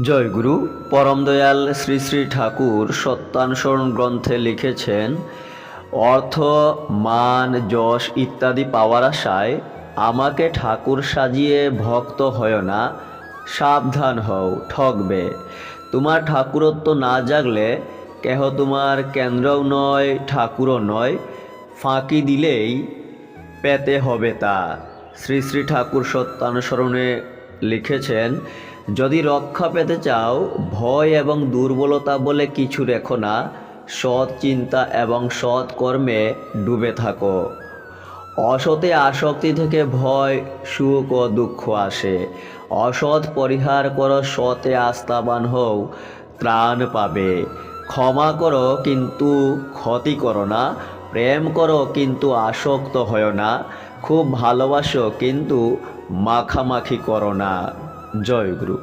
জয়গুরু পরম দয়াল শ্রী শ্রী ঠাকুর সত্যানুসরণ গ্রন্থে লিখেছেন, অর্থ, মান, যশ ইত্যাদি পাওয়ার আশায় আমাকে ঠাকুর সাজিয়ে ভক্ত হয় না। সাবধান হও ঠকবে তোমার ঠাকুরত্ব না জাগলে কেহ তোমার কেন্দ্রও নয়, ঠাকুরও নয়। ফাঁকি দিলেই পেতে হবে তা। শ্রী শ্রী ঠাকুর সত্যানুসরণে লিখেছেন যদি রক্ষা পেতে চাও, ভয় এবং দুর্বলতা বলে কিছু রেখো না, সৎ চিন্তা এবং সৎ কর্মে ডুবে থাকো। অসতে আসক্তি থেকে ভয়, সুখ ও দুঃখ আসে। অসৎ পরিহার করো, সতে আস্থাবান হও, ত্রাণ পাবে। ক্ষমা করো, কিন্তু ক্ষতি করো না। প্রেম করো, কিন্তু আসক্ত হয় না। খুব ভালোবাসো, কিন্তু মাখামাখি করো না। জয় গুরু